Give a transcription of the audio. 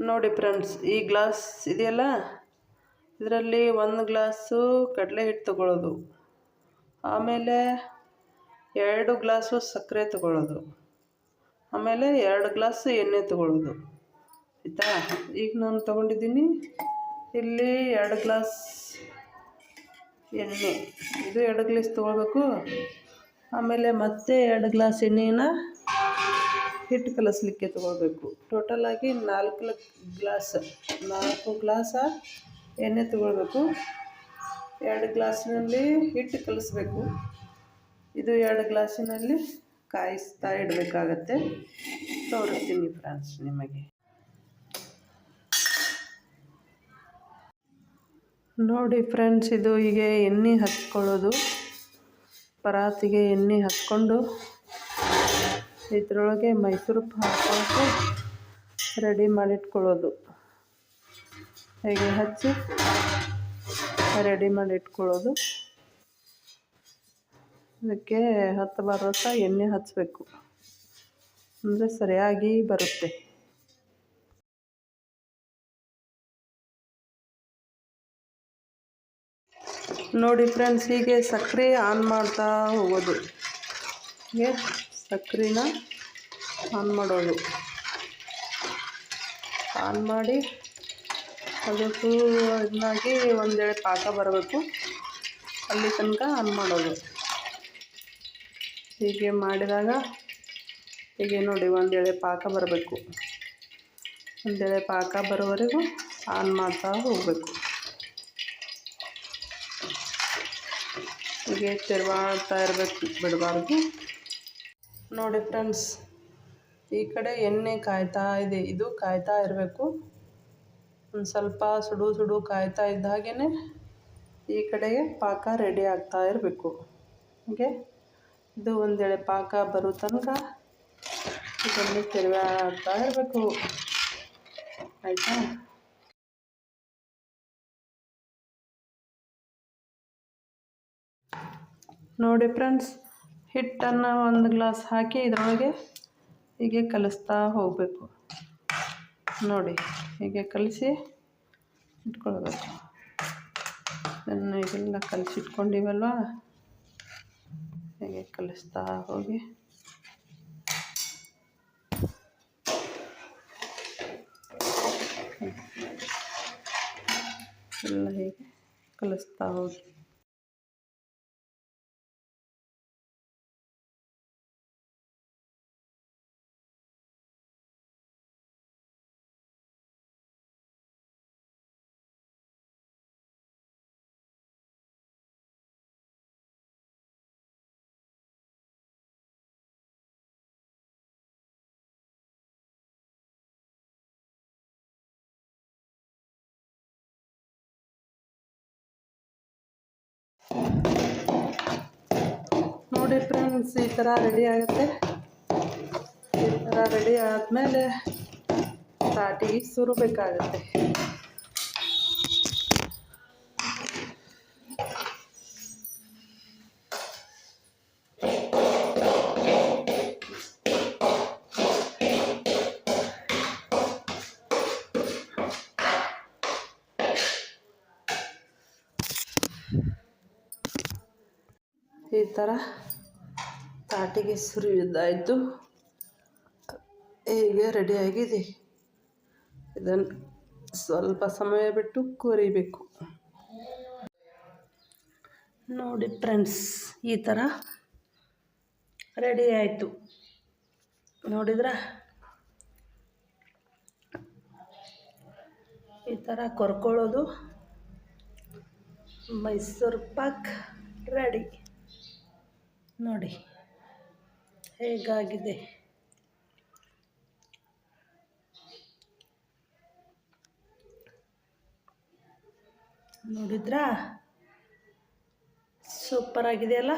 ನೋಡಿ ಫ್ರೆಂಡ್ಸ್, ಈ ಗ್ಲಾಸ್ ಇದೆಯಲ್ಲ? ಇದರಲ್ಲಿ ಒಂದು ಗ್ಲಾಸು ಕಡಲೆ ಹಿಟ್ಟು ತಗೊಳ್ಳೋದು. ಆಮೇಲೆ ಎರಡು ಗ್ಲಾಸು ಸಕ್ಕರೆ ತಗೊಳ್ಳೋದು. ಆಮೇಲೆ ಎರಡು ಗ್ಲಾಸ್ ಎಣ್ಣೆ ತಗೊಳ್ಳೋದು. ಆಯಿತಾ? ಈಗ ನಾನು ತಗೊಂಡಿದ್ದೀನಿ. ಇಲ್ಲಿ ಎರಡು ಗ್ಲಾಸ್ ಎಣ್ಣೆ. ಇದು ಎರಡು ಗ್ಲಾಸ್ ತೊಗೊಳ್ಬೇಕು. ಆಮೇಲೆ ಮತ್ತೆ ಎರಡು ಗ್ಲಾಸ್ ಎಣ್ಣೆನ ಹಿಟ್ಟು ಕಲಸಲಿಕ್ಕೆ ತೊಗೊಳ್ಬೇಕು. ಟೋಟಲಾಗಿ ನಾಲ್ಕು ಗ್ಲಾಸ್, ನಾಲ್ಕು ಗ್ಲಾಸ ಎಣ್ಣೆ ತೊಗೊಳ್ಬೇಕು. ಎರಡು ಗ್ಲಾಸಿನಲ್ಲಿ ಹಿಟ್ಟು ಕಲಿಸ್ಬೇಕು. ಇದು ಎರಡು ಗ್ಲಾಸಿನಲ್ಲಿ ಕಾಯಿಸ್ತಾ ಇಡಬೇಕಾಗತ್ತೆ. ತೋರಿಸ್ತೀನಿ ಫ್ರೆಂಡ್ಸ್ ನಿಮಗೆ. ನೋಡಿ ಫ್ರೆಂಡ್ಸ್, ಇದು ಹೀಗೆ ಎಣ್ಣೆ ಹಚ್ಕೊಳ್ಳೋದು. ಪರಾತಿಗೆ ಎಣ್ಣೆ ಹಚ್ಕೊಂಡು ಇದರೊಳಗೆ ಮೈಸೂರು ಪಾಕು ರೆಡಿ ಮಾಡಿಟ್ಕೊಳ್ಳೋದು. ಹೇಗೆ ಹಚ್ಚಿ ರೆಡಿ ಮಾಡಿ ಇಟ್ಕೊಳ್ಳೋದು ಅದಕ್ಕೆ ಹತ್ತು ಬರೋಸ ಎಣ್ಣೆ ಹಚ್ಚಬೇಕು ಅಂದರೆ ಸರಿಯಾಗಿ ಬರುತ್ತೆ. ನೋಡಿ ಫ್ರೆಂಡ್ಸ್ ಹೀಗೆ ಸಕ್ಕರೆ ಆನ್ ಮಾಡ್ತಾ ಹೋಗೋದು. ಹೀಗೆ ಸಕ್ಕರೆನ ಆನ್ ಮಾಡೋದು. ಆನ್ ಮಾಡಿ ಅದು ಫುಲ್ ಇದನ್ನಾಗಿ ಒಂದೆಳೆ ಪಾಕ ಬರಬೇಕು. ಅಲ್ಲಿ ತನಕ ಆನ್ ಮಾಡೋದು. ಹೀಗೆ ಮಾಡಿದಾಗ ಹೀಗೆ ನೋಡಿ ಒಂದೆಳೆ ಪಾಕ ಬರಬೇಕು. ಒಂದೆಳೆ ಪಾಕ ಬರೋವರೆಗೂ ಆನ್ ಮಾಡ್ತಾ ಹೋಗಬೇಕು. ಹೀಗೆ ತಿರುವಾಡ್ತಾ ಇರಬೇಕು, ಬಿಡಬಾರ್ದು. ನೋಡಿ ಫ್ರೆಂಡ್ಸ್, ಈ ಕಡೆ ಎಣ್ಣೆ ಕಾಯ್ತಾ ಇದೆ. ಇದು ಕಾಯ್ತಾ ಇರಬೇಕು. ಒಂದು ಸ್ವಲ್ಪ ಸುಡು ಸುಡು ಕಾಯ್ತಾ ಇದ್ದ ಈ ಕಡೆಗೆ ಪಾಕ ರೆಡಿ ಆಗ್ತಾ ಇರಬೇಕು. ಹಾಗೆ ಇದು ಒಂದೆಳೆ ಪಾಕ ಬರೋ ತನಕ ಇದನ್ನು ಆಗ್ತಾ ಇರಬೇಕು. ಆಯಿತಾ? ನೋಡಿ ಫ್ರೆಂಡ್ಸ್ ಹಿಟ್ಟನ್ನು ಒಂದು ಗ್ಲಾಸ್ ಹಾಕಿ ಇದರೊಳಗೆ ಹೀಗೆ ಕಲಿಸ್ತಾ ಹೋಗಬೇಕು. ನೋಡಿ, ಹೀಗೆ ಕಲಿಸಿ ಇಟ್ಕೊಳ್ಬೇಕು. ಇದನ್ನು ಇದೆಲ್ಲ ಕಲಿಸಿಟ್ಕೊಂಡಿವಲ್ವ? ಹೀಗೆ ಕಲಿಸ್ತಾ ಹೋಗಿ. ಎಲ್ಲ ಹೀಗೆ ಕಲಿಸ್ತಾ ಹೋಗಿ. ನೋಡಿ ಫ್ರೆಂಡ್ಸ್ ಈ ಥರ ರೆಡಿ ಆಗುತ್ತೆ. ಈ ಥರ ರೆಡಿ ಆದಮೇಲೆ ತಾಟಿಗೆ ಸುರಬೇಕಾಗತ್ತೆ. ಈ ಥರ ತಾಟಿಗೆ ಸುರಿದಾಯಿತು ಹೀಗೆ ರೆಡಿಯಾಗಿದೆ ಇದನ್ನು ಸ್ವಲ್ಪ ಸಮಯ ಬಿಟ್ಟು ಕೊರಿಬೇಕು. ನೋಡಿ ಫ್ರೆಂಡ್ಸ್ ಈ ಥರ ರೆಡಿ ಆಯಿತು. ನೋಡಿದ್ರ? ಈ ಥರ ಕೊರ್ಕೊಳ್ಳೋದು ಮೈಸೂರು ಪಾಕ್ ರೆಡಿ ನೋಡಿ. ಹೇಗಾಗಿದೆ? ನೋಡಿದ್ರಾ? ಸೂಪರ್ ಆಗಿದೆಯಲ್ಲ?